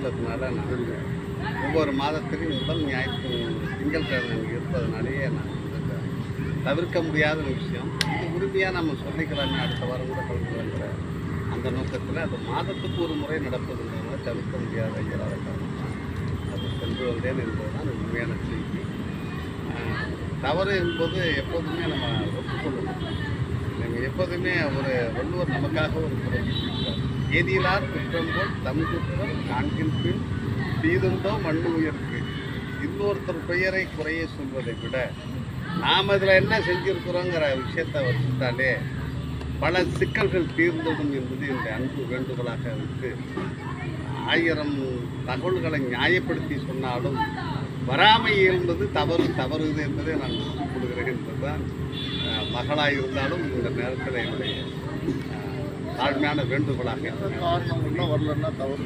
இருக்கிறதுனால நான் ஒவ்வொரு மாதத்திலும் முதல் ஞாயிற்று திங்கட்கிழமை அங்கே இருப்பதனாலேயே நான் வந்து தவிர்க்க முடியாத ஒரு விஷயம். இது உறுதியாக நம்ம சொல்லிக்கலாமே அடுத்த வாரம் கூட கலந்துக்கிற அந்த நோக்கத்தில் அது மாதத்துக்கு ஒரு முறை நடப்பதுங்கிறதுனால தவிர்க்க முடியாத இயலாத காரணம் அது சென்று வந்தேன் அது உண்மையான செய்தி. தவறு என்பது எப்போதுமே நம்ம ஒப்புக்கொள்ளணும் நம்ம எப்போதுமே ஒரு வள்ளுவர் நமக்காக ஒரு குறை ஏதிலார் குற்றம் தம் குற்றம் நான்கின் பின் தீதுண்டோ மண்ணு உயர்க்கு. இன்னொருத்தர் பெயரை குறைய சொல்வதை விட நாம் இதில் என்ன செஞ்சிருக்கிறோங்கிற விஷயத்தை வச்சுட்டாலே பல சிக்கல்கள் தீர்ந்துடும் என்பது இந்த அன்பு வேண்டுகோளாக இருக்கு. ஆயிரம் தகவல்களை நியாயப்படுத்தி சொன்னாலும் வராமை என்பது தவறு தவறுது என்பதை நான் ஒப்புக்கொள்கிறேன் என்பதுதான் மகளாக இருந்தாலும் இந்த நேரத்தில் என்னுடைய தாழ்மையான வேண்டுகோளாக காரணம் ஒன்றும் வரலன்னா தவறு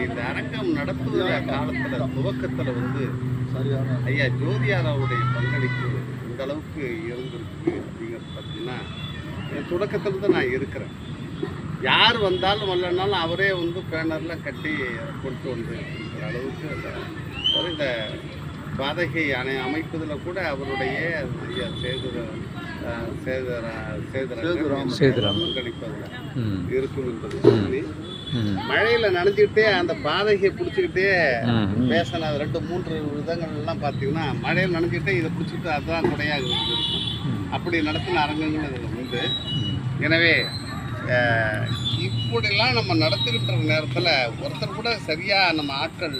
இந்த அரங்கம் நடத்துகிற காலத்தில் துவக்கத்தில் வந்து சரியான ஐயா ஜோதியாராவுடைய பங்களிப்பு இந்த அளவுக்கு இருந்திருக்கு அப்படிங்கிறது பார்த்தீங்கன்னா என் தொடக்கத்தில் தான் நான் இருக்கிறேன். யார் வந்தாலும் வரலனாலும் அவரே வந்து பேனரில் கட்டி கொண்டு வந்து இருக்கிற அளவுக்கு அந்த இந்த பாதகை அணை அமைப்பதில் கூட அவருடைய ஐயா சேதுர அஹ், சேதுர சேதுர சேதுராமன். பங்களிப்பதில் ம். இருக்கும் என்பது சொல்லி மழையில நனைஞ்சுக்கிட்டே அந்த பாதையை பிடிச்சிக்கிட்டே பேசின அது ரெண்டு மூன்று விதங்கள் எல்லாம் பார்த்தீங்கன்னா மழையில் நனைஞ்சிட்டே இதை பிடிச்சிட்டு அதுதான் குடையாக இருக்கும். அப்படி நடத்தின அரங்கங்கள் இதில் உண்டு. எனவே இப்படிலாம் நம்ம நடத்துகின்ற நேரத்தில் ஒருத்தர் கூட சரியாக நம்ம ஆட்கள்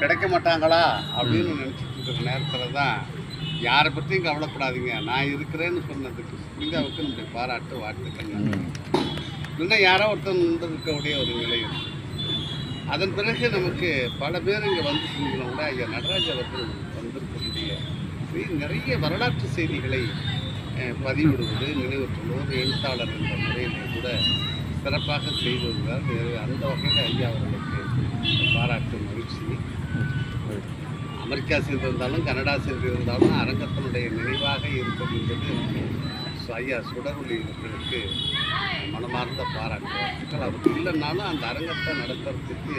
கிடைக்க மாட்டாங்களா அப்படின்னு நினச்சிட்டு இருக்கிற நேரத்தில் தான் யாரை பற்றியும் கவலைப்படாதீங்க. நான் இருக்கிறேன்னு சொன்னதுக்கு புனிதாவுக்கு நம்முடைய பாராட்டு வாழ்த்துக்கள். இல்லைன்னா யாரோ ஒருத்தன் இருக்கக்கூடிய ஒரு நிலை அதன் பிறகு நமக்கு பல பேர் இங்கே வந்து செஞ்சோம் கூட ஐயா நடராஜ் அவர்கள் வந்திருக்கக்கூடிய நிறைய வரலாற்று செய்திகளை பதிவிடுவது நினைவுற்றுள்ளது எழுத்தாளர் என்ற முறையிலே கூட சிறப்பாக செய்து வருகிறார் அந்த வகையில் ஐயா அவர்களுக்கு பாராட்டு மகிழ்ச்சி. அமெரிக்க ஆசிரியர் இருந்தாலும் கனடா சென்றிருந்தாலும் அரங்கத்தினுடைய நினைவாக இருக்கும் என்பது ஐயா சுடரொளி அவர்களுக்கு மனமார்ந்த பாராட்டு. அவர் இல்லைன்னாலும் அந்த அரங்கத்தை நடத்துறதுக்கு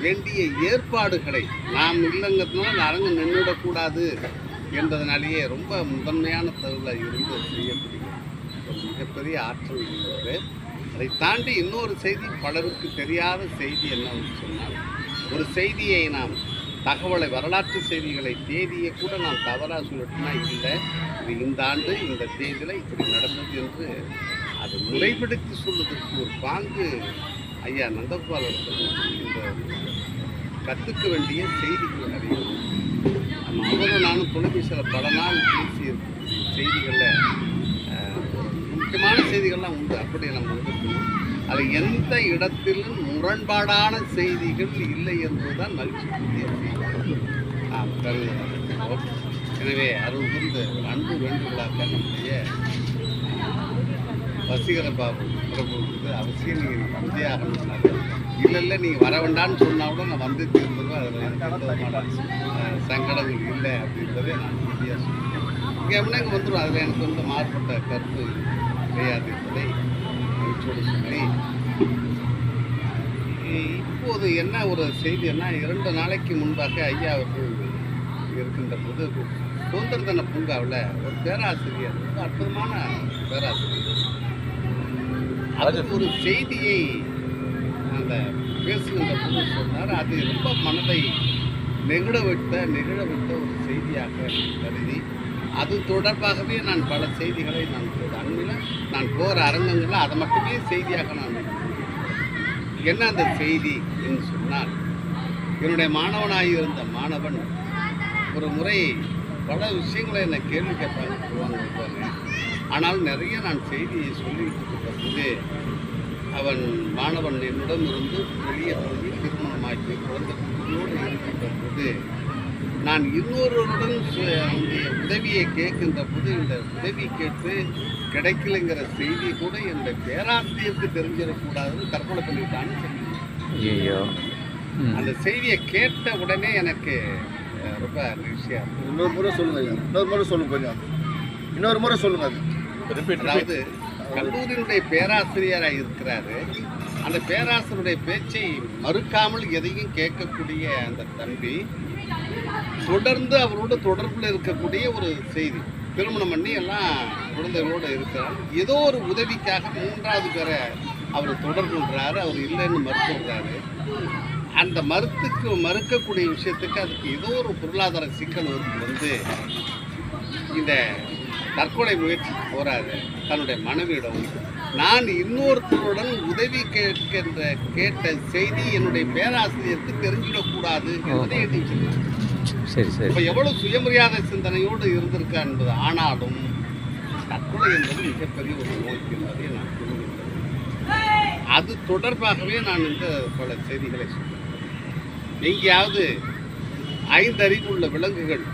வேண்டிய ஏற்பாடுகளை நாம் இல்லைங்கிறதுனால அந்த அரங்கம் நின்றுடக்கூடாது என்பதனாலேயே ரொம்ப முதன்மையான தகவலை இருந்து செய்யக்கூடிய ஒரு மிகப்பெரிய ஆற்றல் இருக்கிறது அதை தாண்டி இன்னொரு செய்தி பலருக்கு தெரியாத செய்தி என்னன்னு சொன்னால் ஒரு செய்தியை நாம் தகவலை வரலாற்று செய்திகளை தேதியை கூட நான் தவறாக சொல்லிட்டுனா இல்லை. இது இந்த ஆண்டு இந்த தேதியில் இப்படி நடந்தது என்று அதை முறைப்படுத்தி சொல்வதற்கு ஒரு பாங்கு ஐயா நந்தகோபால் இந்த கற்றுக்க வேண்டிய செய்திகள் நிறைய அவரை அவரும் நானும் தொலைபேசியில் பல நாள் பேசிய செய்திகளில் முக்கியமான செய்திகள்லாம் உண்டு. அப்படி நம்ம வந்துருக்கணும் அது எந்த இடத்திலும் முரண்பாடான செய்திகள் இல்லை என்பதுதான் மகிழ்ச்சிக்குரிய செய்தி நாம் எனவே அருள் புரிந்த அன்பு வேண்டுகோளாக நம்முடைய வசீகர பாபு பிரபு அவசியம் நீங்கள் வந்தே ஆகணும் இல்லை இல்லை நீங்கள் வர வேண்டாம்னு சொன்னால் கூட நான் வந்து திரும்புவேன் அதில் எனக்கு சங்கடங்கள் இல்லை அப்படின்றதே நான் உறுதியாக சொல்லுவேன் இங்கே எப்படின்னா இங்கே வந்துடும் அதில் எனக்கு வந்து மாறுபட்ட கருத்து கிடையாது என்பதை மகிழ்ச்சியோடு சொல்லி இப்போது என்ன ஒரு செய்தின்னா இரண்டு நாளைக்கு முன்பாக ஐயா அவர்கள் இருக்கின்ற போது சுதந்திர தின பூங்காவில் ஒரு பேராசிரியர் ரொம்ப அற்புதமான பேராசிரியர். அவர் ஒரு செய்தியை அந்த பேசுகின்ற போது சொன்னார். அது ரொம்ப மனதை நெகிழ விட்ட நெகிழ விட்ட ஒரு செய்தியாக கருதி அது தொடர்பாகவே நான் பல செய்திகளை நான் அண்மையில் நான் போகிற அரங்கங்களில் அதை மட்டுமே செய்தியாக நான் என்ன அந்த செய்தி என்று சொன்னால் என்னுடைய மாணவனாக இருந்த மாணவன் ஒரு முறை பல விஷயங்களை என்னை கேள்வி கேட்பாங்க சொல்லுவாங்க இருப்பாங்க. ஆனால் நிறைய நான் செய்தியை இருக்கிற போது அவன் மாணவன் என்னிடம் இருந்து வெளியே போய் திருமணமாக்கி குழந்தை குட்டியோடு இருக்கின்ற போது நான் இன்னொருவருடன் அவனுடைய உதவியை கேட்கின்ற போது இந்த உதவி கேட்டு கிடைக்கலைங்கிற செய்தி கூட என்னுடைய பேராசிரியருக்கு தெரிஞ்சிடக்கூடாதுன்னு தற்கொலை பண்ணிட்டான்னு ம் அந்த செய்தியை கேட்ட உடனே எனக்கு ரொம்ப இருந்தது. இன்னொரு முறை சொல்லுங்க ஐயா. இன்னொரு முறை சொல்லுங்க கொஞ்சம் இன்னொரு முறை சொல்லுங்க அது. அதாவது கல்லூரியினுடைய பேராசிரியராக இருக்கிறாரு. அந்த பேராசிரியருடைய பேச்சை மறுக்காமல் எதையும் கேட்கக்கூடிய அந்த தம்பி தொடர்ந்து அவரோட தொடர்பில் இருக்கக்கூடிய ஒரு செய்தி. திருமணம் பண்ணி எல்லாம் குழந்தைகளோடு இருக்கிறார். ஏதோ ஒரு உதவிக்காக மூன்றாவது பேரை அவர் தொடர்புன்றாரு அவர் இல்லைன்னு மறுத்துடுறாரு. அந்த மறுத்துக்கு மறுக்கக்கூடிய விஷயத்துக்கு அதுக்கு ஏதோ ஒரு பொருளாதார சிக்கல் வந்து இந்த தற்கொலை முயற்சிக்கு போறாரு தன்னுடைய மனைவியிடம் நான் இன்னொருத்தருடன் உதவி கேட்கின்ற கேட்ட செய்தி என்னுடைய பேராசிரியருக்கு தெரிஞ்சிடக்கூடாது என்பதை எழுதி. சரி சரி இப்ப எவ்வளவு சுயமரியாதை சிந்தனையோடு இருந்திருக்கா என்பது ஆனாலும் தற்கொலை என்பது மிகப்பெரிய ஒரு நோய் என்பதை நான். அது தொடர்பாகவே நான் இந்த பல செய்திகளை சொல்றேன் எங்கேயாவது ஐந்தறிவு உள்ள விலங்குகள்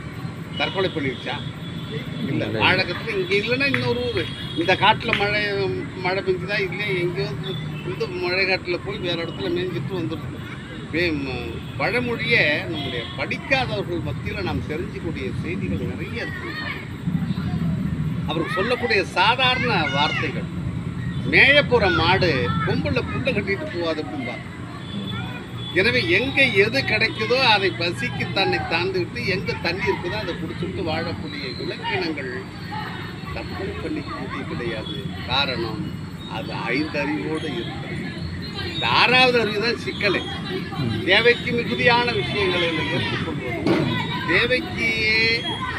தற்கொலை பண்ணிடுச்சா இல்லை இல்லை. வாழகத்தில் இங்கே இல்லைன்னா இன்னொரு ஊர். இந்த காட்டில் மழை மழை பெஞ்சுதா இல்லையா? எங்கேயோ இந்த மழை காட்டில் போய் வேறு இடத்துல மேய்ஞ்சிட்டு வந்துருக்கு வே- ம- பழமொழியை நம்முடைய படிக்காதவர்கள் மத்தியில் நாம் தெரிஞ்சுக்கூடிய செய்திகள் நிறைய இருக்கு. அவர் சொல்லக்கூடிய சாதாரண வார்த்தைகள். மேயப்புற மாடு கொம்பில் புல்லை கட்டிட்டு போவாது அப்படிம்பா எனவே எங்கே எது கிடைக்குதோ அதை பசிக்கு தன்னை தாழ்ந்துவிட்டு எங்கே தண்ணி இருக்குதோ அதை குடிச்சுட்டு வாழக்கூடிய விலங்கினங்கள் தற்கொலை பண்ணிக்கூடிய கிடையாது. காரணம் அது ஐந்தறிவோடு இருக்கிறது. இந்த ஆறாவது அறிவு தான் சிக்கலை. தேவைக்கு மிகுதியான விஷயங்களை ஏற்றுக்கொள்வதும் தேவைக்கு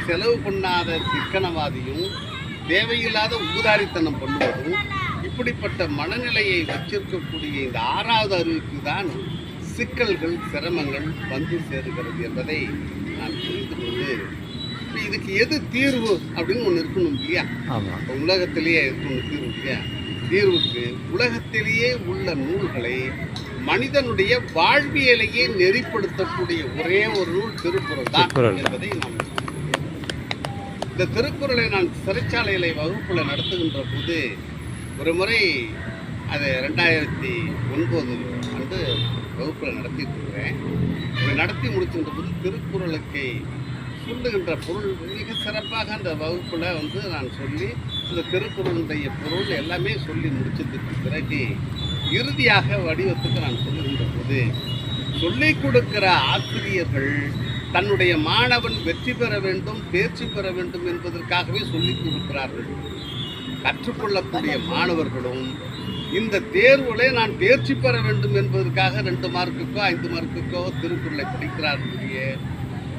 செலவு பண்ணாத சிக்கனவாதியும் தேவையில்லாத ஊதாரித்தனம் பண்ணுவதும் இப்படிப்பட்ட மனநிலையை வச்சிருக்கக்கூடிய இந்த ஆறாவது அறிவுக்கு தான் சிக்கல்கள் சிரமங்கள் வந்து சேருகிறது என்பதை நான் புரிந்து கொண்டு இதுக்கு எது தீர்வு? அப்படின்னு ஒன்று இருக்கணும் இல்லையா? உலகத்திலேயே இருக்கணும் தீர்வு இல்லையா? தீர்வுக்கு உலகத்திலேயே உள்ள நூல்களை மனிதனுடைய வாழ்வியலையே நெறிப்படுத்தக்கூடிய ஒரே ஒரு நூல் திருக்குறள் தான் திருக்குறள் தான். என்பதை நாம் இந்த திருக்குறளை நான் சிறைச்சாலையில வகுப்புல நடத்துகின்ற போது ஒரு முறை அது ரெண்டாயிரத்தி ஒன்பது ஆண்டு வகுப்பில் நடத்திட்டு இருக்கிறேன் இப்படி நடத்தி முடிச்சுன்ற போது திருக்குறளுக்கு சொல்லுகின்ற பொருள் மிக சிறப்பாக அந்த வகுப்பில் வந்து நான் சொல்லி இந்த திருக்குறளுடைய பொருள் எல்லாமே சொல்லி முடிச்சதுக்கு பிறகு இறுதியாக வடிவத்துக்கு நான் சொல்லுகின்ற போது சொல்லிக் கொடுக்கிற ஆசிரியர்கள் தன்னுடைய மாணவன் வெற்றி பெற வேண்டும் தேர்ச்சி பெற வேண்டும் என்பதற்காகவே சொல்லிக் கொடுக்கிறார்கள். கற்றுக்கொள்ளக்கூடிய மாணவர்களும் இந்த தேர்வுல நான் தேர்ச்சி பெற வேண்டும் என்பதற்காக ரெண்டு மார்க்குக்கோ ஐந்து மார்க்குக்கோ திருக்குறளை படிக்கிறார்களே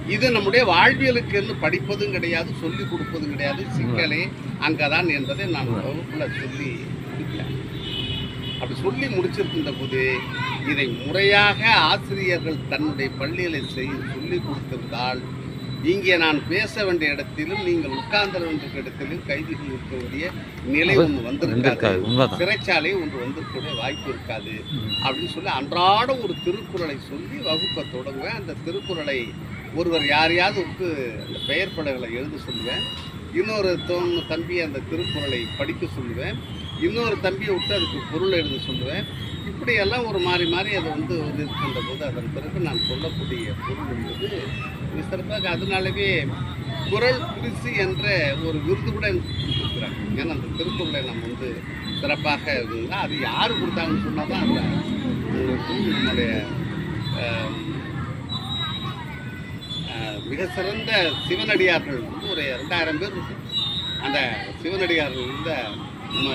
இது நம்முடைய வாழ்வியலுக்கு என்று படிப்பதும் கிடையாது சொல்லிக் கொடுப்பதும் கிடையாது. சிக்கலே அங்கதான் என்பதை நான் வகுப்புல சொல்லி முடித்தேன் அப்படி சொல்லி முடிச்சிருக்கின்ற போது இதை முறையாக ஆசிரியர்கள் தன்னுடைய பள்ளிகளை செய்ய சொல்லி கொடுத்திருந்தால் இங்கே நான் பேச வேண்டிய இடத்திலும் நீங்கள் உட்கார்ந்த வேண்டிய இடத்திலும் கைதிகள் இருக்க வேண்டிய நிலை ஒன்று வந்திருக்காது. சிறைச்சாலை ஒன்று வந்திருக்கக்கூடிய வாய்ப்பு இருக்காது. அப்படின்னு சொல்லி அன்றாட ஒரு திருக்குறளை சொல்லி வகுப்பை தொடங்குவேன். அந்த திருக்குறளை ஒருவர் யாரையாவது அந்த பெயர் பலகளை எழுத சொல்லுவேன். இன்னொரு தோன் தம்பி அந்த திருக்குறளை படிக்க சொல்லுவேன். இன்னொரு தம்பியை விட்டு அதுக்கு பொருள் எழுத சொல்லுவேன். இப்படியெல்லாம் ஒரு மாறி மாறி அதை வந்து இருக்கின்ற போது அதன் பிறகு நான் சொல்லக்கூடிய பொருள் என்பது சிறப்பாக அதனாலவே குரல் குரிசு என்ற ஒரு விருது கூட எனக்கு கொடுத்துருக்குறாங்க. ஏன்னா அந்த திருக்குறளை நம்ம வந்து சிறப்பாக இருந்ததுன்னா அது யார் கொடுத்தாங்கன்னு சொன்னால் தான் அந்த நம்முடைய மிக சிறந்த சிவனடியார்கள் வந்து ஒரு ரெண்டாயிரம் பேர் இருக்கும் அந்த சிவனடியார்கள் இருந்த நம்ம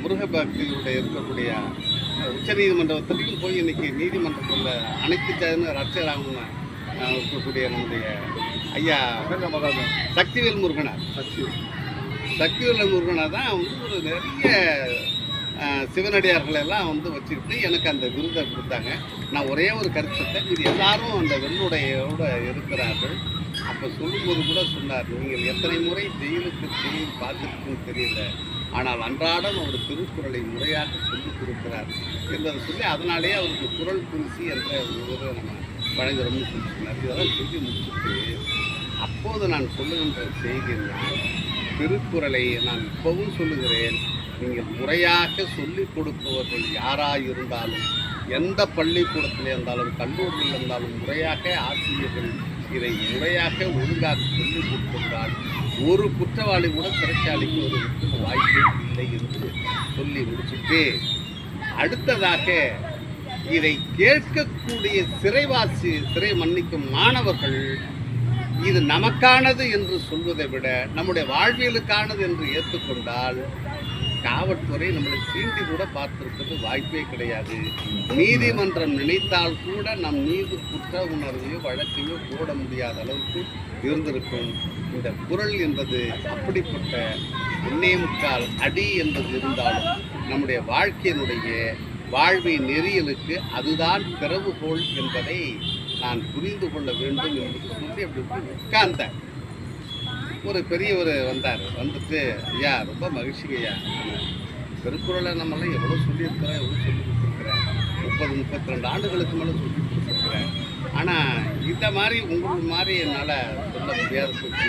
முருகபக்தியுடைய இருக்கக்கூடிய இருக்கக்கூடிய உச்சநீதிமன்றத்திலையும் போய் இன்னைக்கு நீதிமன்றத்தில் அனைத்து சேர்ந்த ரட்சராக இருக்கக்கூடிய நம்முடைய ஐயா சக்திவேல் முருகனார். சக்தி சக்திவேல் முருகனார் தான் வந்து ஒரு நிறைய சிவனடியார்கள் எல்லாம் வந்து வச்சுக்கிட்டு எனக்கு அந்த விருதை கொடுத்தாங்க. நான் ஒரே ஒரு கருத்தத்தை இது எல்லாரும் அந்த வெள்ளுடையோட இருக்கிறார்கள். அப்போ சொல்லும்போது கூட சொன்னார் நீங்கள் எத்தனை முறை ஜெயிலுக்கு ஜெயில் பார்த்துருக்குன்னு தெரியல. ஆனால் அன்றாடம் அவர் திருக்குறளை முறையாக சொல்லிக் கொடுக்கிறார். என்பதை சொல்லி அதனாலேயே அவருக்கு குரல் குறிசி என்ற ஒரு நம்ம வழங்குறோம்னு சொல்லி சொன்னார் இதெல்லாம் சொல்லி முடிச்சுட்டு அப்போது நான் சொல்லுகின்ற செய்தி திருக்குறளை நான் இப்பவும் சொல்லுகிறேன். நீங்கள் முறையாக சொல்லிக் கொடுப்பவர்கள் யாராக இருந்தாலும் எந்த பள்ளிக்கூடத்தில் இருந்தாலும் கல்லூரியில் இருந்தாலும் முறையாக ஆசிரியர்கள் இதை முறையாக ஒழுங்காக சொல்லிக் கொடுத்திருந்தால் ஒரு குற்றவாளி கூட சிறைச்சாலைக்கு வருவதற்கு வாய்ப்பே இல்லை என்று சொல்லி முடிச்சுட்டு அடுத்ததாக இதை கேட்கக்கூடிய சிறைவாசி சிறை மன்னிக்கும் மாணவர்கள் இது நமக்கானது என்று சொல்வதை விட நம்முடைய வாழ்வியலுக்கானது என்று ஏற்றுக்கொண்டால் காவல்துறை நம்மளை சீண்டி கூட பார்த்திருக்கிறது வாய்ப்பே கிடையாது. நீதிமன்றம் நினைத்தால் கூட நம் மீது குற்ற உணர்வையோ வழக்கையோ போட முடியாத அளவுக்கு இருந்திருக்கும். இந்த குரல் என்பது அப்படிப்பட்ட ஒன்னே முக்கால் அடி என்பது இருந்தாலும் நம்முடைய வாழ்க்கையினுடைய வாழ்வை நெறியலுக்கு அதுதான் திறவுகோள் என்பதை நான் புரிந்து கொள்ள வேண்டும் என்று சொல்லி அப்படி உட்கார்ந்தேன். ஒரு பெரியவர் வந்தார். வந்துட்டு ஐயா ரொம்ப மகிழ்ச்சிங்க ஐயா. திருக்குறளை நம்மளாம் எவ்வளோ சொல்லியிருக்கிறோம் எவ்வளோ சொல்லி கொடுத்துருக்குறேன் முப்பது முப்பத்தி ரெண்டு ஆண்டுகளுக்கு மேலே சொல்லி கொடுத்துருக்குறேன் ஆனால் இந்த மாதிரி உங்களுக்கு மாதிரி என்னால் சொல்ல முடியாத போச்சு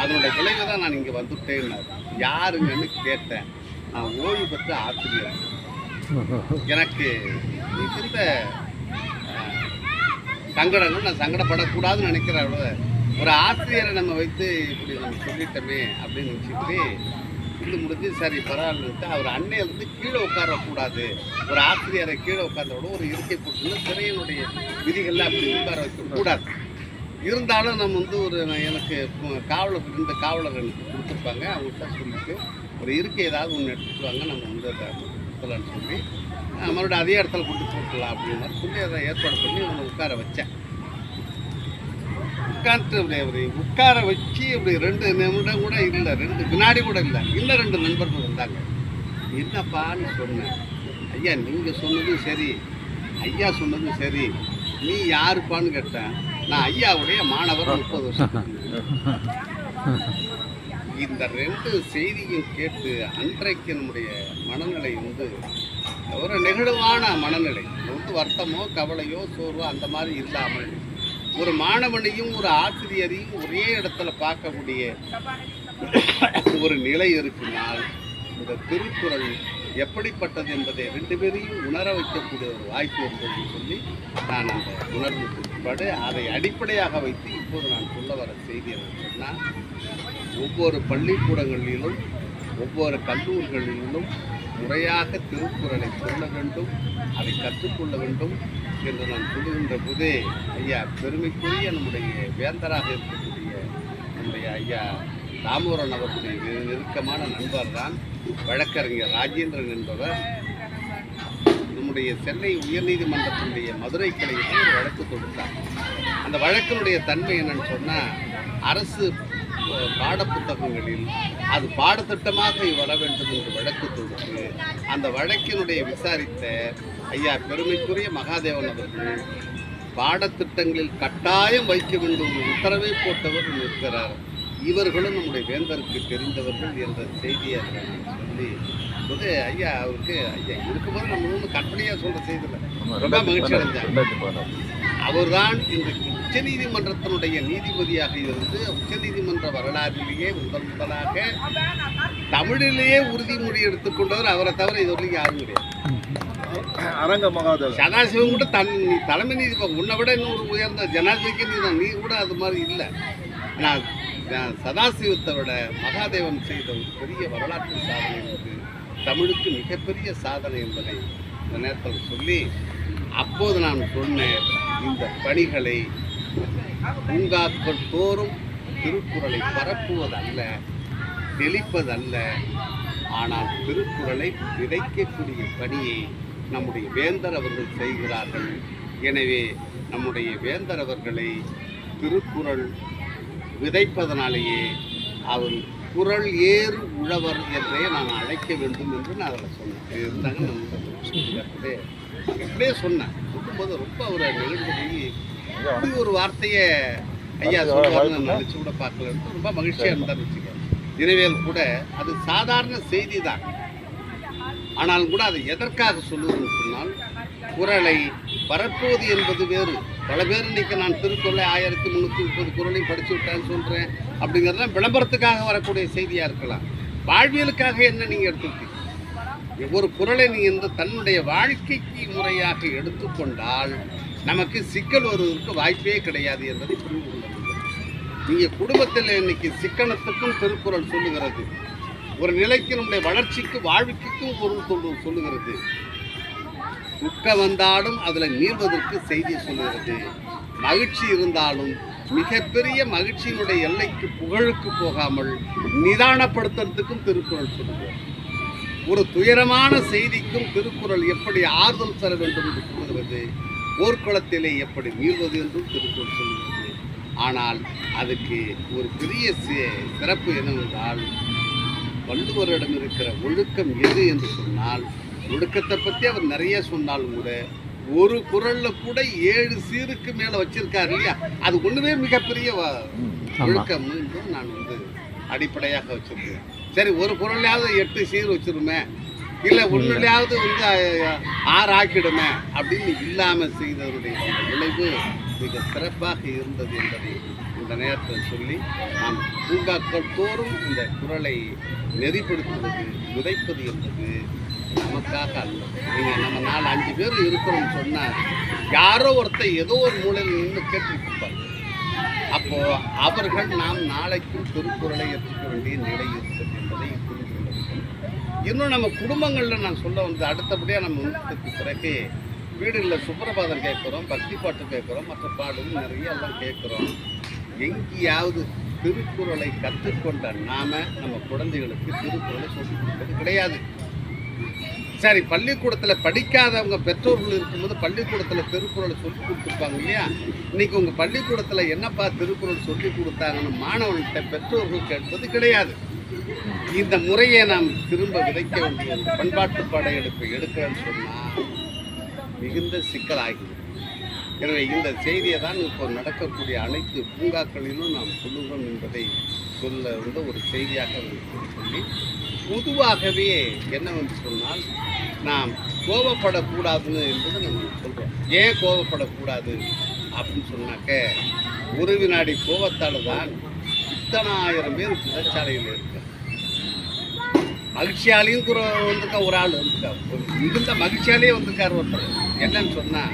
அதனுடைய விளைவு தான் நான் இங்கே வந்துட்டேன்னார். யாருங்கன்னு கேட்டேன். நான் ஓய்வு பெற்ற ஆசிரியர். எனக்கு மிகுந்த சங்கடம் சங்கடங்கள் நான் சங்கடப்படக்கூடாதுன்னு நினைக்கிறேன் ஒரு ஆசிரியரை நம்ம வைத்து இப்படி நம்ம சொல்லிட்டோமே அப்படின்னு நினச்சிட்டு இது முடிஞ்சு சரி பரவாயில்லன்ட்டு அவர் அன்னையிலிருந்து கீழே உட்காரக்கூடாது. ஒரு ஆசிரியரை கீழே உட்கார்ந்தோட ஒரு இருக்கை போட்டுன்னு சிறையினுடைய விதிகளில் அப்படி உட்கார வைக்கக்கூடாது. இருந்தாலும் நம்ம வந்து ஒரு எனக்கு காவலர் இருந்த காவலர் எனக்கு கொடுத்துருப்பாங்க. அவங்கள்ட்ட சொல்லிட்டு ஒரு இருக்கை ஏதாவது ஒன்று எடுத்துக்குவாங்க நம்ம வந்து அதை கொடுக்கலான்னு சொல்லி மறுபடியும் அதே இடத்துல கொண்டு போட்டுடலாம் அப்படின்னு மாதிரி சொல்லி அதை ஏற்பாடு பண்ணி அவனை உட்கார வச்சேன். உட்காந்துட்டு அப்படி அப்படி உட்கார வச்சு அப்படி ரெண்டு நிமிடம் கூட இல்லை ரெண்டு வினாடி கூட இல்லை இன்னும் ரெண்டு நண்பர்கள் வந்தாங்க. என்னப்பான்னு சொன்னேன். ஐயா நீங்கள் சொன்னதும் சரி. ஐயா சொன்னதும் சரி. நீ யாருப்பான்னு கேட்டேன். நான் ஐயாவுடைய மாணவர் முப்பது வருஷம். இந்த ரெண்டு செய்தியும் கேட்டு அன்றைக்கு நம்முடைய மனநிலை வந்து ஒரு நெகிழ்வான மனநிலை. வந்து வருத்தமோ கவலையோ சோர்வோ அந்த மாதிரி இல்லாமல் ஒரு மாணவனையும் ஒரு ஆசிரியரையும் ஒரே இடத்துல பார்க்கக்கூடிய ஒரு நிலை இருக்குனால் இந்த திருக்குறள் எப்படிப்பட்டது என்பதை ரெண்டு பேரையும் உணர வைக்கக்கூடிய ஒரு வாய்ப்பு இருந்ததுன்னு சொல்லி நான் அந்த உணர்வு பிற்பாடு அதை அடிப்படையாக வைத்து இப்போது நான் சொல்ல வர செய்தி என்ன சொன்னால் ஒவ்வொரு பள்ளிக்கூடங்களிலும் ஒவ்வொரு கல்லூரிகளிலும் முறையாக திருக்குறளை சொல்ல வேண்டும் அதை கற்றுக்கொள்ள வேண்டும் என்று நான் சொல்லுகின்ற போதே ஐயா பெருமைக்குரிய நம்முடைய வேந்தராக இருக்கக்கூடிய நம்முடைய ஐயா தாமோரன் அவர்களுடைய நெருக்கமான நண்பர் தான் வழக்கறிஞர் ராஜேந்திரன் என்பவர். நம்முடைய சென்னை உயர்நீதிமன்றத்தினுடைய மதுரை கிளையில் ஒரு வழக்கு தொடுத்தார். அந்த வழக்கினுடைய தன்மை என்னன்னு சொன்னால் அரசு பாடப்புத்தகங்களில் அது பாடத்திட்டமாக வர வேண்டும் என்று வழக்கு தொடுத்து அந்த வழக்கினுடைய விசாரித்த ஐயா பெருமைக்குரிய மகாதேவன் அவர்கள் பாடத்திட்டங்களில் கட்டாயம் வைக்க வேண்டும் ஒரு உத்தரவை போட்டவர் இருக்கிறார் இவர்களும் நம்முடைய வேந்தருக்கு தெரிந்தவர்கள் என்ற செய்தியை சொல்லி போது ஐயா அவருக்கு ஐயா இருக்கும்போது நம்ம ஒன்றும் கற்பனையாக சொல்கிற செய்தியில் ரொம்ப மகிழ்ச்சி அடைஞ்சாங்க அவர்தான் இன்றைக்கு உச்சநீதிமன்றத்தினுடைய நீதிபதியாக இருந்து உச்சநீதிமன்ற வரலாற்றிலேயே முதல் முதலாக தமிழிலேயே உறுதிமொழி எடுத்துக்கொண்டவர். அவரை தவிர இது வரைக்கும் யாரும் கிடையாது. அரங்க சதாசிவம் கூட தன் நீ தலைமை நீதிபதி உன்னை விட இன்னொரு உயர்ந்த ஜனாதிபதிக்கு நீ நீ கூட அது மாதிரி இல்லை. நான் நான் சதாசிவத்தை விட மகாதேவன் செய்த ஒரு பெரிய வரலாற்று சாதனை என்பது தமிழுக்கு மிகப்பெரிய சாதனை என்பதை இந்த நேரத்தில் சொல்லி அப்போது நான் சொன்னேன் இந்த பணிகளை பூங்காக்கள் தோறும் திருக்குறளை பரப்புவதல்ல தெளிப்பதல்ல. ஆனால் திருக்குறளை விதைக்கக்கூடிய பணியை நம்முடைய வேந்தர் அவர்கள் செய்கிறார்கள். எனவே நம்முடைய வேந்தர் அவர்களை திருக்குறள் விதைப்பதனாலேயே அவர் குரல் ஏறு உழவர் என்றே நான் அழைக்க வேண்டும் என்று நான் அதில் சொன்னேன். இருந்தாங்க நம்ம அப்படியே சொன்னேன். சொல்லும்போது ரொம்ப ஒரு நெகிழ்ந்து போய் ஒரு வார்த்தையை ஐயா சொல்லுவாருன்னு நான் நினச்சி கூட பார்க்கல. ரொம்ப மகிழ்ச்சியாக இருந்தான்னு வச்சுக்க இறைவேல் கூட அது சாதாரண செய்தி தான் ஆனாலும் கூட அதை எதற்காக சொல்லுவதுன்னு சொன்னால் குரலை பரப்புவது என்பது வேறு. பல பேர் இன்னைக்கு நான் திருக்குறளை ஆயிரத்தி முந்நூற்றி முப்பது குரலையும் படிச்சு விட்டேன்னு சொல்கிறேன் அப்படிங்கிறதுலாம் விளம்பரத்துக்காக வரக்கூடிய செய்தியாக இருக்கலாம். வாழ்வியலுக்காக என்ன நீங்கள் எடுத்துக்கிட்டீங்க? ஒரு குரலை நீ இந்த தன்னுடைய வாழ்க்கைக்கு முறையாக எடுத்துக்கொண்டால் நமக்கு சிக்கல் வருவதற்கு வாய்ப்பே கிடையாது என்பதை புரிந்து கொள்ள வேண்டும். நீங்கள் குடும்பத்தில் இன்னைக்கு சிக்கனத்துக்கும் திருக்குறள் சொல்லுகிறது. ஒரு நிலைக்கு நம்முடைய வளர்ச்சிக்கு வாழ்க்கைக்கும் பொருள் சொல்லு சொல்லுகிறது. துக்க வந்தாலும் அதில் நீள்வதற்கு செய்தி சொல்லுகிறது. மகிழ்ச்சி இருந்தாலும் மிகப்பெரிய மகிழ்ச்சியினுடைய எல்லைக்கு புகழுக்கு போகாமல் நிதானப்படுத்துறதுக்கும் திருக்குறள் சொல்லுகிறது. ஒரு துயரமான செய்திக்கும் திருக்குறள் எப்படி ஆறுதல் தர வேண்டும் என்று சொல்லுகிறது போர்க்களத்திலே எப்படி மீள்வது என்றும் திருக்குறள் சொல்லுகிறது ஆனால் அதுக்கு ஒரு பெரிய சிறப்பு என்னவென்றால் வள்ளுவரிடம் இருக்கிற ஒழுக்கம் எது என்று சொன்னால் ஒழுக்கத்தை பற்றி அவர் நிறைய சொன்னாலும் கூட ஒரு குரல்ல கூட ஏழு சீருக்கு மேல வச்சிருக்காரு இல்லையா? அது ஒண்ணுமே மிகப்பெரிய ஒழுக்கம் என்றும் நான் வந்து அடிப்படையாக வச்சிருக்கேன் சரி ஒரு குரல்லையாவது எட்டு சீர் வச்சிருமே இல்லை ஒன்றுலையாவது வந்து ஆறு ஆக்கிடுமே அப்படின்னு இல்லாமல் செய்தவருடைய விளைவு மிக சிறப்பாக இருந்தது என்பதை இந்த நேரத்தில் சொல்லி நாம் பூங்காக்கள் தோறும் இந்த குரலை நெறிப்படுத்துவது விதைப்பது என்பது நமக்காக அல்ல. நீங்கள் நம்ம நாலு அஞ்சு பேர் இருக்கிறோம்னு சொன்னால் யாரோ ஒருத்தர் ஏதோ ஒரு மூலையில் நின்று கேட்டுட்டு இருப்பார் அப்போ அவர்கள் நாம் நாளைக்கும் திருக்குறளை ஏற்றுக்க வேண்டிய நிலை இருக்கிறது என்பதை புரிந்து கொள்ள வேண்டும் இன்னும் நம்ம குடும்பங்களில் நான் சொல்ல வந்து அடுத்தபடியாக நம்ம வந்ததுக்கு பிறகு வீடுகளில் சுப்பிரபாதம் கேட்குறோம் பக்தி பாட்டு கேட்குறோம் மற்ற பாடலும் நிறைய எல்லாம் கேட்குறோம். எங்கேயாவது திருக்குறளை கற்றுக்கொண்ட நாம நம்ம குழந்தைகளுக்கு திருக்குறளை சொல்லிக் கொடுப்பது கிடையாது. சரி பள்ளிக்கூடத்தில் படிக்காதவங்க பெற்றோர்கள் இருக்கும்போது பள்ளிக்கூடத்தில் திருக்குறளை சொல்லி கொடுத்துருப்பாங்க இல்லையா? இன்னைக்கு உங்கள் பள்ளிக்கூடத்தில் என்னப்பா திருக்குறள் சொல்லி கொடுத்தாங்கன்னு மாணவன்கிட்ட பெற்றோர்கள் கேட்பது கிடையாது. இந்த முறையை நாம் திரும்ப விதைக்க வேண்டிய பண்பாட்டு படையெடுப்பை எடுக்கிறேன்னு சொன்னால் மிகுந்த சிக்கலாகிவிடும். எனவே இந்த செய்தியை தான் இப்போ நடக்கக்கூடிய அனைத்து பூங்காக்களிலும் நாம் சொல்லுகிறோம் என்பதை சொல்ல வந்து ஒரு செய்தியாக சொல்லி பொதுவாகவே என்னவென்று சொன்னால் நாம் கோபப்படக்கூடாதுன்னு என்பது நம்ம சொல்கிறோம் ஏன் கோபப்படக்கூடாது அப்படின்னு சொன்னாக்க ஒரு வினாடி கோபத்தால் தான் இத்தனாயிரம் பேர் சிறைச்சாலையில் இருக்கிறார் மகிழ்ச்சியாலையும் கூட வந்திருக்கா ஒரு ஆள் வந்திருக்கா மிகுந்த மகிழ்ச்சியாலேயே வந்திருக்காரு ஒருத்தர். என்னன்னு சொன்னால்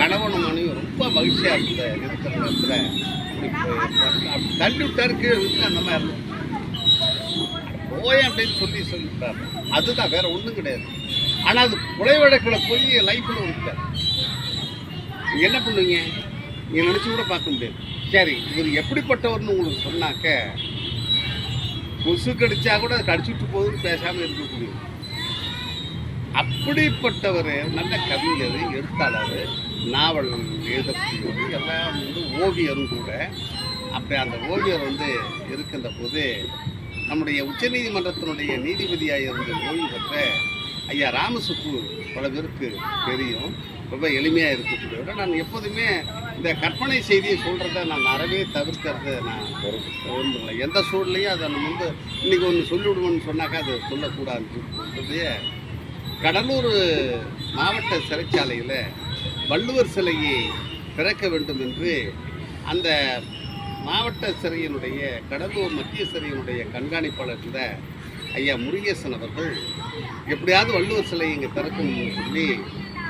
கணவனும் மனைவி ரொம்ப மகிழ்ச்சியாக இருந்த இருக்கிற தள்ளி விட்டார் கீழே விட்டு அந்த மாதிரி இருந்தது. போய் அப்படின்னு சொல்லி சொல்லிட்டார். அதுதான் வேற ஒன்றும் கிடையாது. ஆனால் அது கொலை வழக்கில் போய் லைஃப்பில் விட்டார். நீங்கள் என்ன பண்ணுவீங்க? நீங்கள் நினச்சி கூட பார்க்க முடியாது. சரி இவர் எப்படிப்பட்டவர்னு உங்களுக்கு சொன்னாக்க கொசு கடிச்சா கூட அது கடிச்சுட்டு போகுதுன்னு பேசாமல் இருக்கக்கூடிய அப்படிப்பட்டவர் நல்ல கவிஞர் எழுத்தாளர் நாவல் எழுதக்கூடியவர் எல்லாம் வந்து ஓவியரும் கூட. அப்படி அந்த ஓவியர் வந்து இருக்கின்ற போது நம்முடைய உச்சநீதிமன்றத்தினுடைய நீதிபதியாக இருந்த ஓய்வு பெற்ற ஐயா ராமசுப்பு பல பேருக்கு தெரியும். ரொம்ப எளிமையாக இருக்கக்கூடியவர் நான் எப்போதுமே இந்த கற்பனை செய்தியை சொல்கிறத நான் அறவே தவிர்க்கிறத நான் விரும்பலை எந்த சூழ்நிலையும் அதை நம்ம வந்து இன்றைக்கி ஒன்று சொல்லிவிடுவோம்னு சொன்னாக்கா அதை சொல்லக்கூடாதுன்றது கடலூர் மாவட்ட சிறைச்சாலையில் வள்ளுவர் சிலையை திறக்க வேண்டும் என்று அந்த மாவட்ட சிறையினுடைய கடலூர் மத்திய சிறையினுடைய கண்காணிப்பாளர் இருந்த ஐயா முருகேசன் அவர்கள் எப்படியாவது வள்ளுவர் சிலை இங்கே திறக்கணும்னு சொல்லி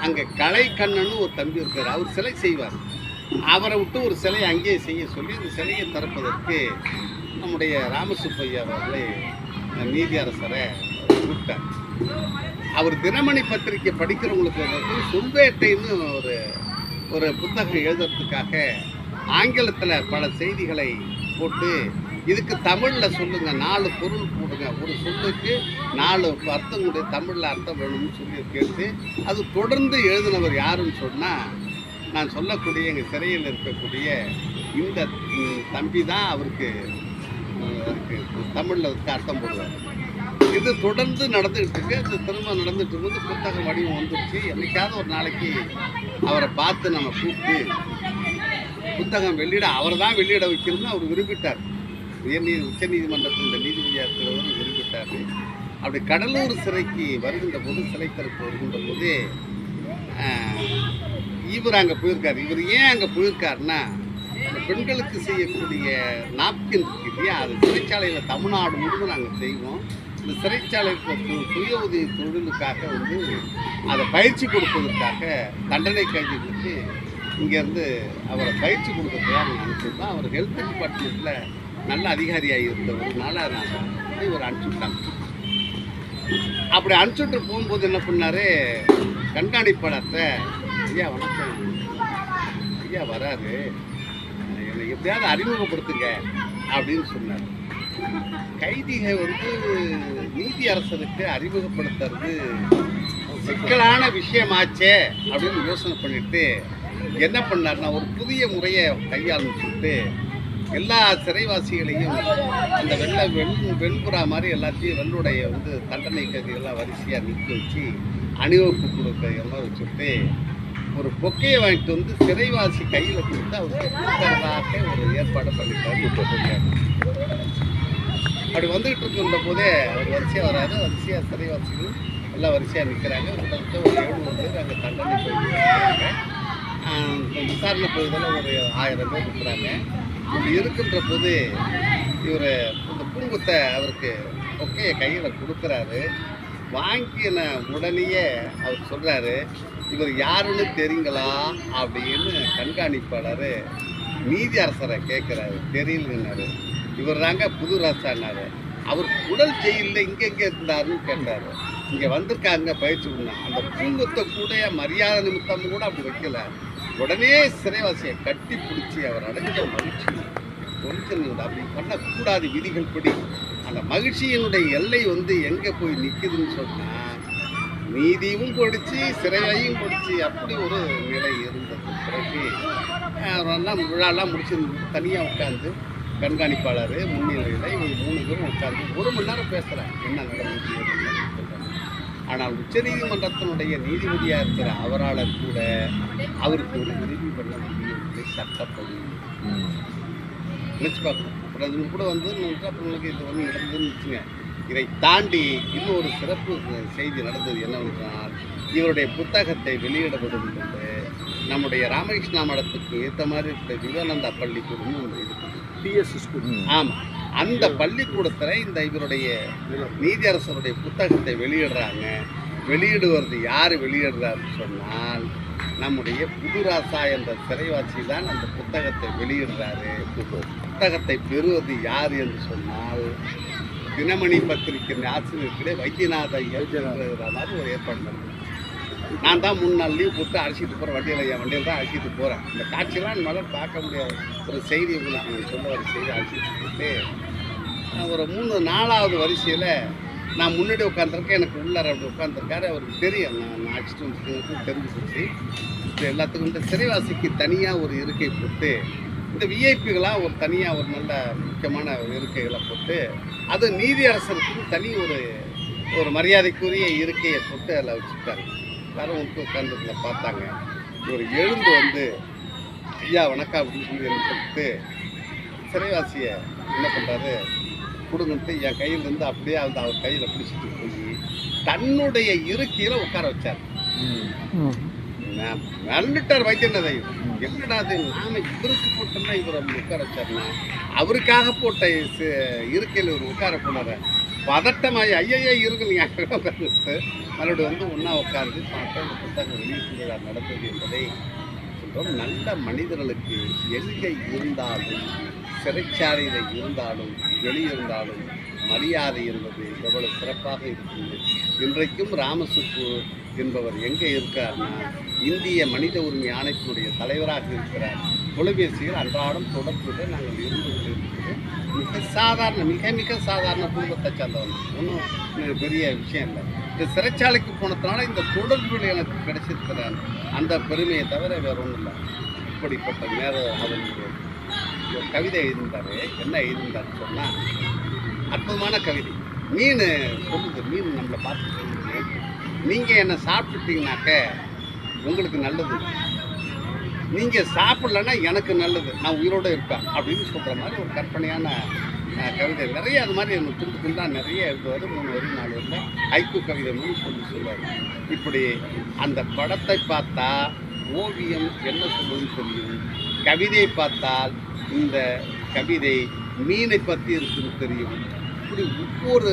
அங்கே கலைக்கண்ணன்னு ஒரு தம்பி இருக்கார். அவர் சிலை செய்வார். அவரை விட்டு ஒரு சிலையை அங்கேயே செய்ய சொல்லி அந்த சிலையை திறப்பதற்கு நம்முடைய ராமசுப்பையா அவர்களை நீதி அரசரை கூப்பிட்டார். அவர் தினமணி பத்திரிக்கை படிக்கிறவங்களுக்கு வந்து சொல்வேட்டைன்னு ஒரு ஒரு புத்தகம் எழுதுறதுக்காக ஆங்கிலத்தில் பல செய்திகளை போட்டு இதுக்கு தமிழில் சொல்லுங்க நாலு பொருள் போடுங்க. ஒரு சொல்லுக்கு நாலு அர்த்தம் கூட தமிழில் அர்த்தம் வேணும்னு சொல்லி கேட்டு அது தொடர்ந்து எழுதினவர் யாருன்னு சொன்னால் நான் சொல்லக்கூடிய எங்கள் சிறையில் இருக்கக்கூடிய இந்த தம்பி தான் அவருக்கு தமிழில் அதுக்கு அர்த்தம் போடுவார். இது தொடர்ந்து நடந்துகிட்டு இருக்கு. இது திரும்ப நடந்துட்டு இருந்து புத்தக வடிவம் வந்துருச்சு. என்னைக்காவது ஒரு நாளைக்கு அவரை பார்த்து நம்ம கூப்பிட்டு புத்தகம் வெளியிட அவர் தான் வெளியிட வைக்கணும்னு அவர் விரும்பிட்டார். உயர்நீதி உச்சநீதிமன்றத்தின் இந்த நீதிபதியாக இருக்கிறவரும் விரும்பிட்டார். அப்படி கடலூர் சிறைக்கு வருகின்ற போது சிலை திறப்பு வருகின்ற போது இவர் அங்கே போயிருக்கார். இவர் ஏன் அங்கே போயிருக்காருன்னா பெண்களுக்கு செய்யக்கூடிய நாப்கின் இருக்கு இல்லையா? அது சிறைச்சாலையில் தமிழ்நாடு முழுவதும் நாங்கள் செய்வோம். இந்த சிறைச்சாலைக்கு சுய உதவி தொழிலுக்காக வந்து அதை பயிற்சி கொடுப்பதற்காக தண்டனை கைதிகளுக்கு இங்கேருந்து அவரை பயிற்சி கொடுக்கறதுக்காக நாங்கள் அனுப்பிச்சிருந்தோம் அவர் ஹெல்த் டிபார்ட்மெண்ட்டில் நல்ல அதிகாரியாக இருந்தவர்னால நான் இவர் அனுப்பிச்சுட்டாங்க. அப்படி அனுப்பிச்சுட்டு போகும்போது என்ன பண்ணாரு? கண்காணிப்பாளர்கிட்ட ஐயா வணக்கம். ஐயா வராது என்னை எப்படியாவது அறிமுகப்படுத்துங்க அப்படின்னு சொன்னார். கைதிகை வந்து நீதி அரசருக்கு அறிமுகப்படுத்துறது சிக்கலான விஷயமாச்சே அப்படின்னு யோசனை பண்ணிட்டு என்ன பண்ணார்னா ஒரு புதிய முறையை கையாளுச்சுட்டு எல்லா சிறைவாசிகளையும் அந்த வெள்ள வெண் வெண்புறா மாதிரி எல்லாத்தையும் வெள்ளுடைய வந்து தண்டனை கைதிகள்லாம் வரிசையாக நிற்க வச்சு அணிவகுப்பு கொடுக்க எல்லாம் வச்சுட்டு ஒரு பொக்கையை வாங்கிட்டு வந்து சிறைவாசி கையில் கொடுத்து அவருக்கு கொடுக்கறதாக ஒரு ஏற்பாடு பண்ணிட்டார். இப்போ சொல்லியாரு அப்படி வந்துகிட்டு இருக்கின்ற போதே அவர் வரிசையாக வராது வரிசையாக சிறைவாசிகள் எல்லாம் வரிசையாக நிற்கிறாங்க கிட்டத்தட்ட ஒரு எழுநூறு பேர் அங்கே தண்டனை போயிருக்காங்க விசாரணை பகுதியில் ஒரு ஆயிரம் பேர் இருக்கிறாங்க. இப்படி இருக்கின்ற போது இவர் இந்த பூங்குத்தை அவருக்கு பொக்கையை கையில் கொடுக்குறாரு. வாங்கின உடனேயே அவர் சொல்கிறாரு இவர் யாருன்னு தெரியுங்களா? அப்படின்னு கண்காணிப்பாளர் நீதி அரசரை கேட்குறாரு தெரியலன்னாரு இவர் தாங்க புது ராசானார் அவர் உடல் ஜெயிலில் இங்கெங்கே இருந்தாருன்னு கேட்டார். இங்கே வந்திருக்காருங்க பயிற்சி பண்ண அந்த பூங்கத்தை கூட மரியாதை நிமித்தம் கூட அப்படி வைக்கல. உடனே சிறைவாசியை கட்டி பிடிச்சி அவர் அடைஞ்ச மகிழ்ச்சி. கொஞ்சம் அப்படி பண்ணக்கூடாது விதிகள் படி அந்த மகிழ்ச்சியினுடைய எல்லை வந்து எங்கே போய் நிற்குதுன்னு சொன்னால் நீதியும் கொடுத்து சிறையையும் கொடுத்து அப்படி ஒரு நிலை இருந்தது. பிறகு அஹ், விழாலாம் முடிச்சிருந்து தனியாக உட்காந்து கண்காணிப்பாளர் முன்னிலையில் இவங்க மூணு பேரும் உட்காந்து ஒரு மணி நேரம் பேசுகிறாங்க என்ன நடந்துச்சு ஆனால் உச்சநீதிமன்றத்தினுடைய நீதிபதியாக இருக்கிற அவரால் கூட அவருக்கு ஒரு உதவி பண்ண முடியவில்லை சட்டப்படி. நினச்சி பார்க்கணும் அப்புறம் அது கூட வந்து உங்களுக்கு இது வந்து நடந்ததுன்னு வச்சுங்க. இதை தாண்டி இன்னொரு சிறப்பு செய்தி நடந்தது என்னவென்றால் இவருடைய புத்தகத்தை வெளியிடப்படும் என்று நம்முடைய ராமகிருஷ்ணா மடத்துக்கு ஏற்ற மாதிரி இருக்கிற விவேகானந்தா பள்ளிக்கூடம்னு ஒன்று இருக்குது டிஎஸ் ஸ்கூல் ஆமாம் அந்த பள்ளிக்கூடத்தில் இந்த இவருடைய நீதியரசருடைய புத்தகத்தை வெளியிடுறாங்க. வெளியிடுவது யார் வெளியிடுறாருன்னு சொன்னால் நம்முடைய புதுராசா என்ற சிறைவாசி தான் அந்த புத்தகத்தை வெளியிடுறாரு. புத்தகத்தை பெறுவது யார் என்று சொன்னால் தினமணி பத்திரிகை ஆசிரியர்களே வைத்தியநாத எழுதுகிற மாதிரி ஒரு ஏற்பாடு நடந்தது நான் தான் மூணு நாள் லீவ் போட்டு அழைச்சிட்டு போகிறேன் வண்டியில் என் வண்டியில் தான் அழைச்சிட்டு போகிறேன் இந்த காட்சியெல்லாம் என்னால் பார்க்க முடியாது. ஒரு செய்தி உங்களுக்கு நான் சொல்ல ஒரு செய்தி அழைச்சிட்டு போட்டு ஒரு மூணு நாலாவது வரிசையில் நான் முன்னாடி உட்காந்துருக்கேன் எனக்கு உள்ளார அப்படி உட்காந்துருக்காரு அவருக்கு தெரியும். நான் நான் அழைச்சிட்டு வந்து தெரிஞ்சு போச்சு எல்லாத்துக்கும் இந்த சிறைவாசிக்கு தனியாக ஒரு இருக்கை போட்டு இந்த விஐபிகளாக ஒரு தனியாக ஒரு நல்ல முக்கியமான ஒரு இருக்கைகளை போட்டு அது நீதி நீதியரசருக்கு தனி ஒரு ஒரு மரியாதைக்குரிய இருக்கையை போட்டு அதில் வச்சுருக்காரு எல்லாரும் வந்து உட்காந்துருந்த பார்த்தாங்க. ஒரு எழுந்து வந்து ஐயா வணக்கம் அப்படின்னு சொல்லி எனக்கு கொடுத்து சிறைவாசியை என்ன பண்ணுறாரு கொடுங்கன்ட்டு என் கையிலேருந்து அப்படியே அந்த அவர் கையில் பிடிச்சிட்டு போய் தன்னுடைய இருக்கையில் உட்கார வச்சார். மறந்துட்டார் வைத்தியநாதை என்னடா அது நாம இவருக்கு போட்டோம்னா இவர் உட்கார வச்சார்னா அவருக்காக போட்ட இருக்கையில் இவர் உட்கார போனார. பதட்டமாயி ஐயையே இருக்கு நீங்கள் உட்காந்துட்டு மறுபடியும் வந்து ஒன்றா உட்காந்து பார்த்தா இந்த புத்தகம் வெளியீட்டு விழா நடந்தது என்பதை சொல்கிறோம் நல்ல மனிதர்களுக்கு எங்கே இருந்தாலும் சிறைச்சாலையில் இருந்தாலும் வெளியிருந்தாலும் மரியாதை என்பது எவ்வளவு சிறப்பாக இருந்தது இன்றைக்கும் ராமசுப்பு என்பவர் எங்கே இருக்கார்னா இந்திய மனித உரிமை ஆணையத்தினுடைய தலைவராக இருக்கிறார். தொலைபேசியில் அன்றாடம் தொடர்புடன் நாங்கள் இருந்து கொண்டிருக்கிறது. மிக சாதாரண மிக மிக சாதாரண குடும்பத்தை சார்ந்தவன் ஒன்றும் பெரிய விஷயம் இல்லை. இந்த சிறைச்சாலைக்கு போனதுனால இந்த தொடர்புகள் எனக்கு கிடைச்சிருக்கிறார் அந்த பெருமையை தவிர வேற ஒன்றும் இல்லை. இப்படிப்பட்ட நேர அவர்களுடைய ஒரு கவிதை எழுதியிருந்தார். என்ன எழுதியிருந்தாருன்னு சொன்னால் அற்புதமான கவிதை. மீன் சொல்லுது மீன் நம்மளை பார்த்து சொல்லுது நீங்கள் என்னை சாப்பிட்டுட்டீங்கனாக்க உங்களுக்கு நல்லது. நீங்கள் சாப்பிட்லன்னா எனக்கு நல்லது. நான் உயிரோடு இருப்பேன் அப்படின்னு சொல்கிற மாதிரி ஒரு கற்பனையான கவிதை. நிறைய அது மாதிரி எனக்கு துண்டு துண்டாக நிறைய எழுதுவார். மூணு வரி நாலு வரியில் ஐக்கு கவிதை மாதிரி சொல்லி சொல்லுவார். இப்படி அந்த படத்தை பார்த்தா ஓவியம் என்ன சொல்லுன்னு தெரியும். கவிதையை பார்த்தால் இந்த கவிதை மீனை பற்றி இருக்குன்னு தெரியும். இப்படி ஒவ்வொரு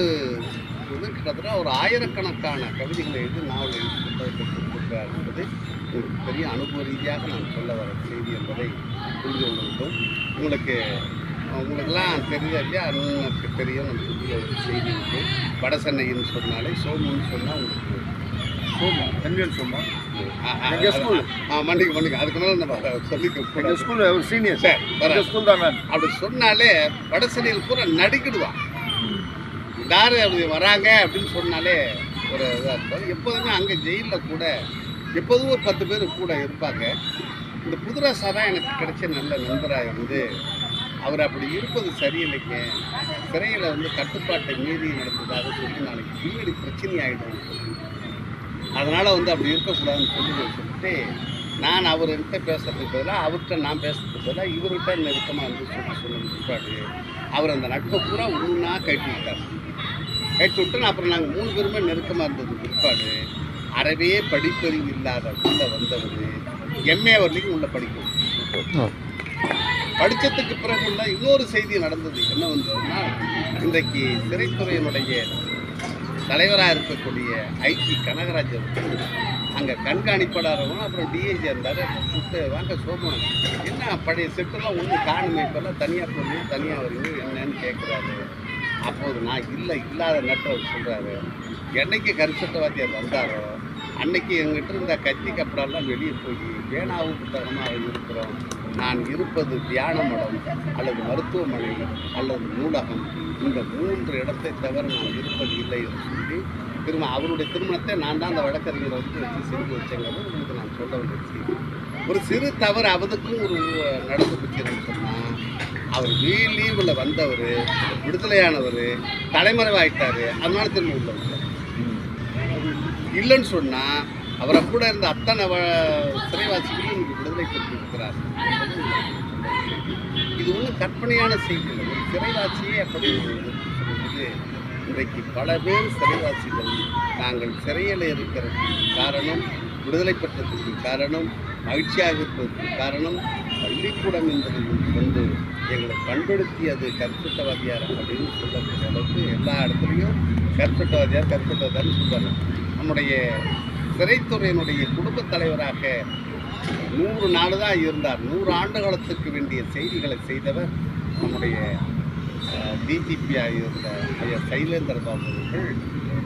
இது கிட்டத்தட்ட ஒரு ஆயிரக்கணக்கான கவிதைகளை எழுதி நாவல் எழுதி புத்தகத்தை என்பது ஒரு பெரிய அனுபவ ரீதியாக நான் சொல்ல வர செய்தி என்பதை புரிந்து கொள்ள வேண்டும். உங்களுக்கு உங்களுக்கெல்லாம் தெரியுதா இல்லையா? அண்ணனுக்கு தெரியும். நம்ம புதிய ஒரு செய்தி இருக்குது வட சென்னைன்னு சொன்னாலே சோமுன்னு சொன்னால் உங்களுக்கு சோமா என்எல் சோமா. ஆ, ஆ, எங்க ஸ்கூல்? ஆ மன்னிக்கு மன்னிக்கு அதுக்கு மேலே நம்ம சொல்லிக்க எங்கள் ஸ்கூல் ஒரு சீனியர் சரி எங்கள் ஸ்கூல் தான் அப்படி சொன்னாலே வடசென்னையில் பூரா நடிக்கிடுவான் எல்லாரும் அப்படி வராங்க அப்படின்னு சொன்னாலே ஒரு இதாக இருக்கும். எப்போதுமே அங்கே ஜெயிலில் கூட எப்போதும் ஒரு பத்து பேர் கூட இருப்பாங்க. இந்த புதுராசா தான் எனக்கு கிடைச்ச நல்ல நண்பராக இருந்து அவர் அப்படி இருப்பது சரியில்லைங்க. சிறையில் வந்து கட்டுப்பாட்டை மீறி நடந்ததாக சொல்லி நாளைக்கு பின்னாடி பிரச்சனை ஆகிடும் அதனால் வந்து அப்படி இருக்கக்கூடாதுன்னு சொல்லி சொல்லிட்டு நான் அவர்கிட்ட பேசுறதுக்கு பதிலாக அவர்கிட்ட நான் பேசுறதுக்கு பதிலாக இவர்கிட்ட நெருக்கமாக வந்து சொல்லி பிற்பாடு அவர் அந்த நட்பை பூரா ஒன்றா கட்டி விட்டார். கட்டி விட்டு அப்புறம் நாங்கள் மூணு பேருமே நெருக்கமாக இருந்தது. பிற்பாடு அறவே படிப்பறிவு இல்லாத உள்ள வந்தவர். எம்ஏ வரலையும் உள்ள படிக்கும் படித்ததுக்கு பிறகு இன்னொரு செய்தி நடந்தது. என்ன வந்ததுன்னா இன்றைக்கு சிறைத்துறையினுடைய தலைவராக இருக்கக்கூடிய ஐடி கனகராஜ் அங்கே கண்காணிப்பாளரும் அப்புறம் டிஐஜி இருந்தார். கூப்பிட்டு வாங்க சோமன். என்ன பழைய செட்டெல்லாம் ஒன்றும் காணுமே இப்போல்லாம் தனியாக போகணும் தனியாக வருது என்னன்னு கேட்குறாரு அப்போது நான் இல்லை இல்லாத நட்டவர் சொல்கிறாரு என்னைக்கு கருச்சட்ட வந்தாரோ அன்னைக்கு எங்கிட்ட இருந்த கத்தி கப்படெல்லாம் வெளியே போய் வேணாவு புத்தகமாக இருக்கிறோம். நான் இருப்பது தியான மடம் அல்லது மருத்துவமனை அல்லது நூலகம். இந்த மூன்று இடத்தை தவிர நான் இருப்பது இல்லை என்று சொல்லி திரும்ப அவருடைய திருமணத்தை நான் தான் அந்த வழக்கறிஞரை வந்து வச்சு செஞ்சு வச்சேங்கிறது உங்களுக்கு நான் சொல்ல வேண்டிய ஒரு சிறு தவறு அவதுக்கும் ஒரு நடந்து போச்சுன்னு சொன்னால் அவர் லீ லீவில் வந்தவர் விடுதலையானவர் தலைமறைவாயிட்டார் அதனால திரும்ப உள்ள இல்லைன்னு சொன்னால் அவரை கூட இருந்த அத்தனை வ- சிறைவாசிகளும் இன்றைக்கு விடுதலை பெற்றிருக்கிறார். என்பது இது ஒன்றும் கற்பனையான செய்தி இல்லை. ஒரு சிறைவாசியே அப்படி சொல்லும்போது இன்றைக்கு பல பேர் சிறைவாசிகள். நாங்கள் சிறையில் இருக்கிறதுக்கு காரணம் விடுதலை பெற்றதுக்கு காரணம் மகிழ்ச்சியாக இருப்பதற்கு காரணம் பள்ளிக்கூடம் என்பதை கொண்டு எங்களை பண்படுத்தியது கற்பட்டவாதியார் அப்படின்னு சொல்லக்கூடிய அளவுக்கு எல்லா இடத்துலையும் கற்பிட்டவாதியார் கற்பட்டவாதியார்னு சொல்கிறாங்க நம்முடைய சிறைத்துறையினுடைய குடும்பத் தலைவராக நூறு நாள் தான் இருந்தார். நூறு ஆண்டு காலத்துக்கு வேண்டிய செய்திகளை செய்தவர் நம்முடைய டிஜிபியாக இருந்த ஐயா சைலேந்திர பாபு அவர்கள்.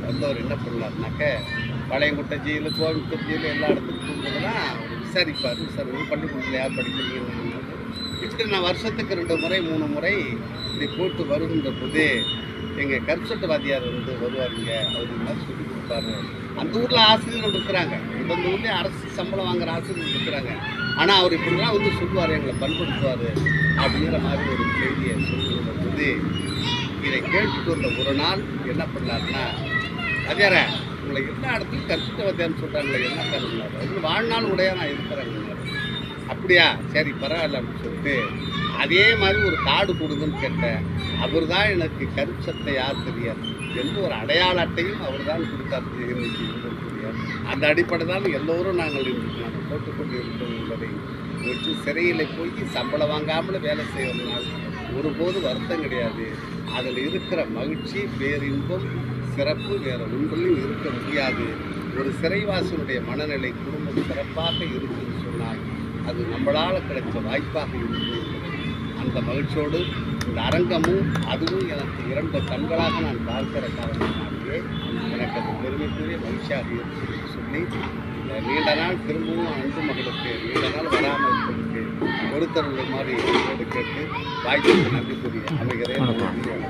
வந்தவர் என்ன பண்ணார்னாக்க பழையங்குட்டை ஜெயிலு கோயம்புத்தூர் ஜெயிலு எல்லா இடத்துக்கும் போகும்போதெல்லாம் அவர் விசாரிப்பார். விசாரிப்பு பள்ளிக்கூடத்தில் யார் படிக்கிறீங்கன்னு? இப்படி நான் வருஷத்துக்கு ரெண்டு முறை மூணு முறை இப்படி போட்டு வருகின்ற போது எங்கள் கருச்சட்ட வாத்தியார் வந்து வருவாருங்க. அவர் மாதிரி சொல்லி கொடுப்பாரு. அந்த ஊரில் ஆசிரியர்கள் இருக்கிறாங்க. இந்தந்த ஊர்லேயும் அரசு சம்பளம் வாங்குற ஆசிரியர்கள் இருக்கிறாங்க. ஆனால் அவர் இப்படிலாம் வந்து சொல்லுவார் எங்களை பண்படுத்துவார் அப்படிங்கிற மாதிரி ஒரு செய்தியை சொல்லுவது இதை கேட்டுட்டு வந்த ஒரு நாள் என்ன பண்ணாருன்னா வாத்தியார உங்களை எல்லா இடத்துலையும் கற்பிட்ட வந்தேன்னு சொல்கிறாங்களே என்ன காரணம் வாழ்நாள் உடைய நான் இருக்கிறேன் அப்படியா சரி பரவாயில்ல அப்படின்னு சொல்லிட்டு அதே மாதிரி ஒரு கார்டு கொடுங்கன்னு கேட்டேன். அவர் தான் எனக்கு கருச்சத்தை ஆசிரியர். எந்த ஒரு அடையாள அட்டையும் அவர் தான் கொடுத்தார் அந்த அடிப்படை தான் எல்லோரும் நாங்கள் நாங்கள் போட்டுக்கொண்டு இருக்கிறோம் என்பதை வச்சு சிறையில் போய் சம்பளம் வாங்காமல் வேலை செய்வதனால் ஒருபோது வருத்தம் கிடையாது. அதில் இருக்கிற மகிழ்ச்சி பேரின்பம் சிறப்பு வேறு ஒன்றிலும் இருக்க முடியாது. ஒரு சிறைவாசியினுடைய மனநிலை குடும்பம் சிறப்பாக இருக்குன்னு சொன்னால் அது நம்மளால் கிடைச்ச வாய்ப்பாக இருக்கும். அந்த மகிழ்ச்சியோடு இந்த அரங்கமும் அதுவும் எனக்கு இரண்டு கண்களாக நான் பார்க்கிற காரணத்தினாலேயே எனக்கு அது பெருமைக்குரிய மகிழ்ச்சியாக இருக்குன்னு சொல்லி இந்த நீண்ட நாள் திரும்பவும் அன்பு மகளுக்கு நீண்ட நாள் வராமல் இருப்பதற்கு பொறுத்தருள் மாதிரி கேட்டு வாய்ப்புக்கு நன்றி கூறி அமைகிறேன்.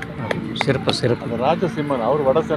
சிறப்பு சிறப்பு அந்த ராஜசிம்மன் அவர் வட